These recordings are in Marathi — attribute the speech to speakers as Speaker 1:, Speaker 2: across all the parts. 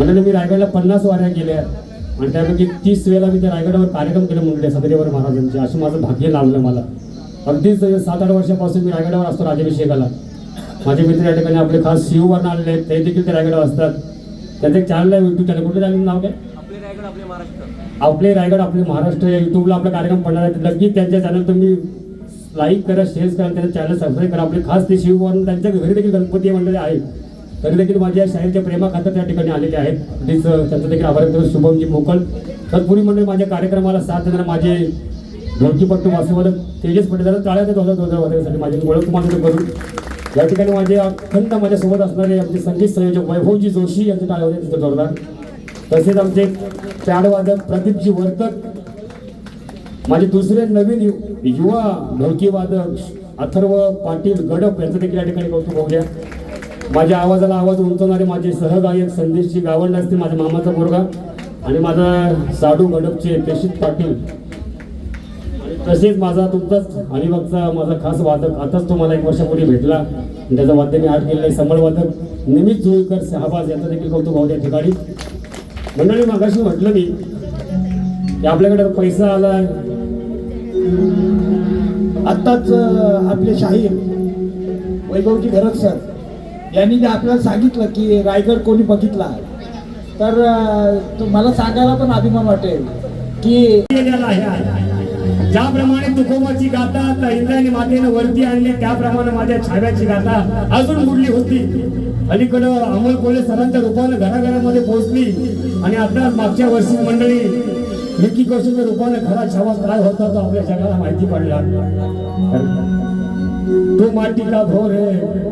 Speaker 1: म्हणून मी रायगडला पन्नास वाऱ्या केल्या. आणि त्यापैकी तीस वेळेला मी त्या रायगडावर कार्यक्रम केले मंडळी सगळेवर महाराजांचे. असं माझं भाग्य लाभलं मला. अगदीच सात आठ वर्षापासून मी रायगडावर असतो राजाभिषेकाला. माझे मित्र या ठिकाणी आपले खास शिववर्ण आलेले आहेत. ते देखील ते रायगडावर असतात. त्याचं एक चॅनल आहे युट्यूब चॅनल कुठलं चॅनल नाव काय?
Speaker 2: आपले रायगड आपले महाराष्ट्र.
Speaker 1: आपले रायगड आपले महाराष्ट्र या युट्यूबला आपला कार्यक्रम पडणार आहे. नक्कीच त्यांच्या चॅनल तुम्ही लाईक करा शेअर करा त्यांचं चॅनल सबस्क्राईब करा. आपले खास ते शिववर्ण त्यांच्या घरी देखील गणपती मंडळी आहेत. तरी देखील माझ्या शाहीरच्या प्रेमाखातर त्या ठिकाणी आलेले आहेत. अगदीच त्यांचा त्यांचं देखील आभार व्यक्त शुभमजी मोकळ तत्पुरी मंडळी म्हणजे माझ्या कार्यक्रमाला साथ देणारे माझे ढोलकीपट्टू वासुवादक तेजस पटेल जरा टाळ्या देत होता माझी ओळख मानतो करून. या ठिकाणी माझे अखंड माझ्यासोबत असणारे आमचे संगीत संयोजक वैभवजी जोशी यांचे टाळ्या होते तिथं जोरदार. तसेच आमचे चाडवादक प्रदीपजी वर्तक माझे दुसरे नवीन यु- युवा ढोलकीवादक अथर्व पाटील गडप यांचं देखील या ठिकाणी कौतुक होऊया माझ्या आवाजाला आवाज उंचवणारे माझे सहगायक संदेशजी गावंड असतील माझ्या मामाचा मुलगा आणि माझा साडू गडपचे पेशित पाटील. आणि तसेच माझा तुमचाच अलिबागचा माझा खास वादक. आताच तो मला एक वर्षापूर्वी भेटला. त्याचं वाद्य मी आठ केलेलं आहे संबळ वादक. निमित जुळकर शहाबाज यांचा देखील कौतुक भाऊ त्या ठिकाणी. मंडळी मागाशी म्हटलं मी की आपल्याकडे पैसा आला
Speaker 3: आत्ताच आपले शाहीर वैभवजी घरत सर. यांनी जे आपल्याला सांगितलं की रायगड कोणी बघितला तर मला सांगायला पण अभिमान वाटेल की
Speaker 1: ज्याप्रमाणे तुकोबाची गाथा इंद्रायणी मातेनं वरती आणली त्याप्रमाणे माझ्या छाव्याची गाथा अजून बुडली होती. अलीकडं अमोल कोले सरांच्या रूपानं घराघरामध्ये पोहोचली आणि आता मागच्या वर्षी मंडळी विकी कौशलच्या रूपानं खरा छावा काय होता तो आपल्या जगाला माहिती पडला. तो माटी का भोर? आहे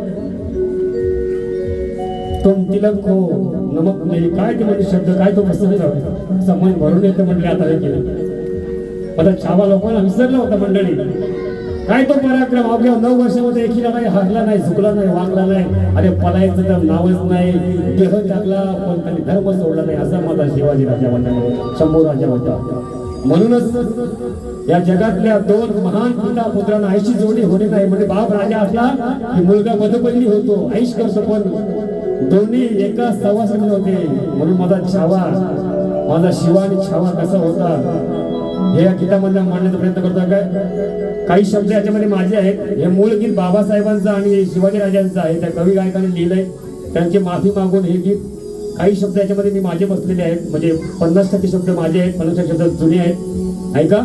Speaker 1: तुम तिलक हो नमक नाही काय ते म्हणजे शब्द काय तो प्रसंग समज भरून येतं म्हणले आता हे केलं आता छावा लोकांना विसरला होता मंडळी. काय तो पराक्रम? अवघ्या नऊ वर्षामध्ये एकीला नाही हरला नाही झुकला नाही वागला नाही अरे पलायचं तर नावच नाही. देह टाकला पण त्यांनी धर्म सोडला नाही असा माझा शिवाजी राजा म्हणता शंभू राजा म्हणता म्हणूनच या जगातल्या दोन महान पिता पुत्रांना आईची जोडी होणे नाही म्हणजे बाप राजा असला की मुलगा मधुपल्ली होतो आईश करतो पण दोन्ही एका सवासनी होते. म्हणून माझा छावा माझा शिवा आणि छावा कसा होता हे या गीतामधल्या मांडण्याचा प्रयत्न करतो काय? काही शब्द याच्यामध्ये माझे आहेत. हे मूळ गीत बाबासाहेबांचं आणि शिवाजी राजांचं आहे. त्या कवी गायकाने लिहिलंय. त्यांची माफी मागून हे गीत काही शब्द याच्यामध्ये मी माझे बसलेले आहेत. म्हणजे पन्नास टक्के शब्द माझे आहेत. पन्नास टक्के शब्द जुने आहेत. ऐका.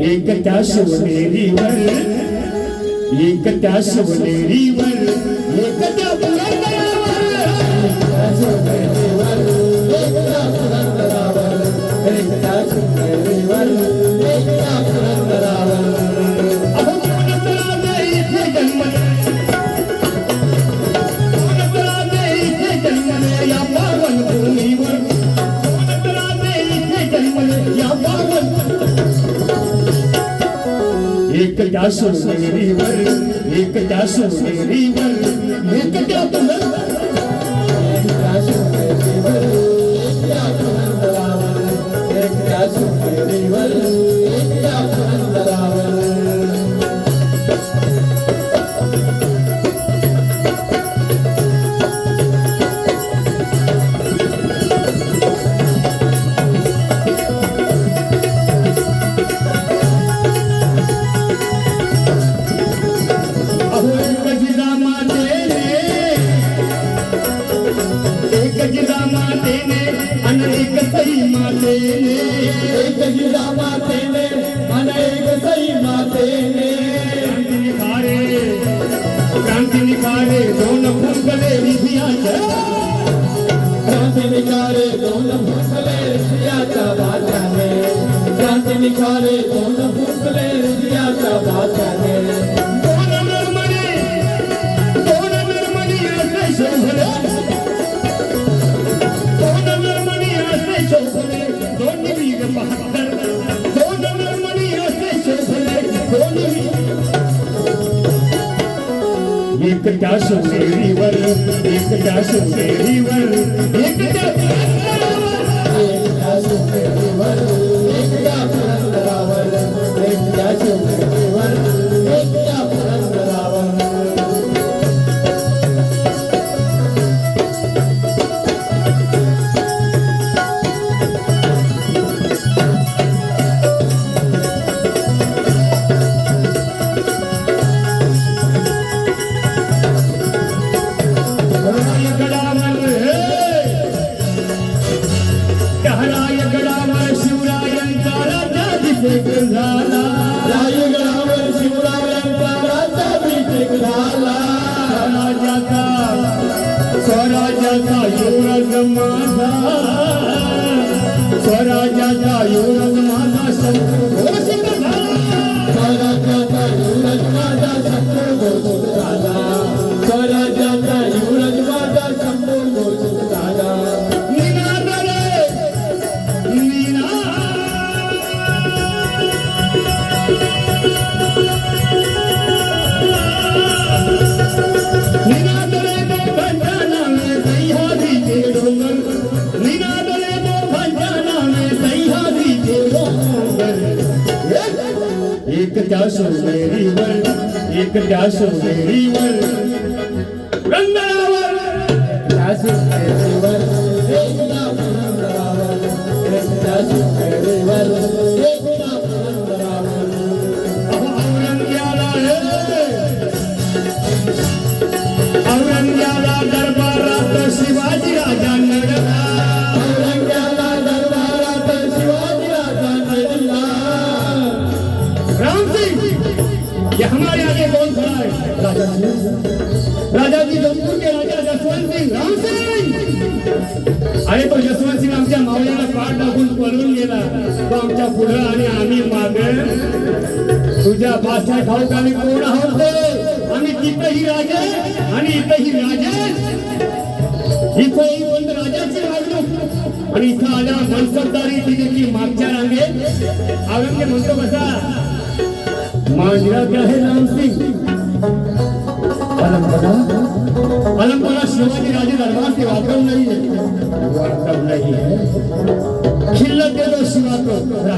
Speaker 1: एक त्या शिवनेरीवर एक त्या शिवनेरीवर एक त्या पुरंदरावर पुण्यभूमीवर एक त्या पुरंदरावर एक त्या शिवनेरीवर एक त्या एक त्या सोनेरीवर एक त्या सोनेरीवर एक त्या
Speaker 3: अहो વિચારે ડોલ ફૂંકલે વિધિયા ચલા ક્રાંતિ વિચારે ડોલ ફૂંકલે વિધિયા ચલા
Speaker 1: જાને ક્રાંતિ વિચારે ડોલ ફૂંકલે વિધિયા ચલા જાને કોણ નર્મણી કોણ નર્મણી આશે સંભળાય. एक त्या सोनेरीवर. एक युवराज माझा स्वराज्याचा युवराज माझा संघोषित झाला
Speaker 3: स्वराज्याचा युवराज
Speaker 1: सोनेरीवर एक त्या सोनेरीवर
Speaker 3: शिवनेरीवर एकदा पुरंदरावर
Speaker 1: औरंग्याला औरंग्याला दरबारात शिवाजी पुढं आणि आम्ही मागे तुझ्या बादशाह ठाऊक आम्ही कोण आहोत ते आम्ही तिथंही राजे आणि इथंही राजे. इथंही बंद राजाची वागणूक. आणि इथं आल्या मनसबदारी तिथे की मागच्या रांगेत. औरंगजेब म्हणतो कसा मांजरा आहे रामसिंग.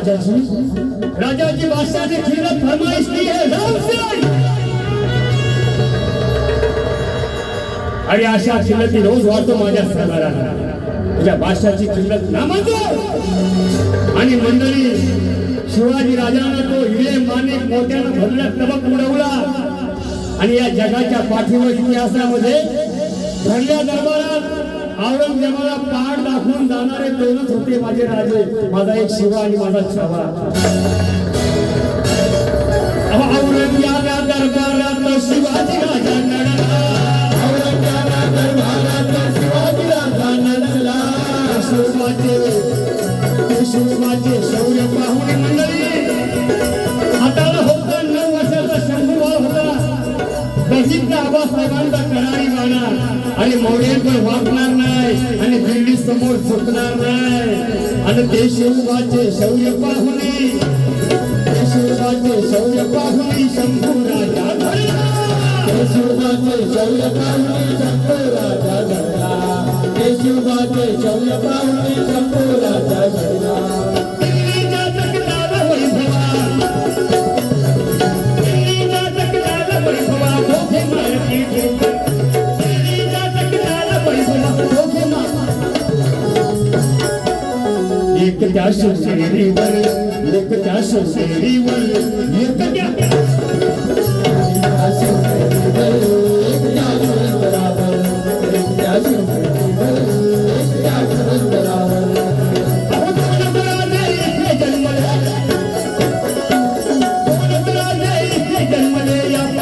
Speaker 1: राजा जी। राजा जी बादशाह ने खिल्लत फरमाइश की है राम अरे आणि अशा खिल्लती रोज वाढतो माझ्या सरदारा तुझ्या बादशाची खिलत ना म्हणतो आणि मंडळी शिवाजी राजानं तो हिरे मानिक मोठ्यानं भरल्या तबक उडवला. आणि या जगाच्या पाठीवर इतिहासामध्ये भरल्या दरबारात औरंगजेबाला पाठ दाखवून जाणारे दोनच होते माझे राजे. माझा एक शिवा आणि माझा छवा. अहो, दरबारात शिवाजी राजा नडला.
Speaker 3: औरंग्याला दरबारात शिवाजीराजा नडला
Speaker 1: शिवबाचे शिवबाचे शौर्य पाहुणे मंडळी हाताला होता नऊ वर्षाचा होता. आबासाहेबांचा करारी आणि मोडेकर वागणार नाही? आणि दिल्ली समोर झुकणार नाही? आणि ते शिवबाचे शौर्य पाहुणे. ते शिवबाचे शौर्य पाहुणे शंभू राजा घडला.
Speaker 3: शिवबाचे शौर्य पाहुणे शंभू राजा घडला शिवबाचे शौर्य पाहुणे
Speaker 1: سيري ول لبت عسل سيري ول لبت Yeah.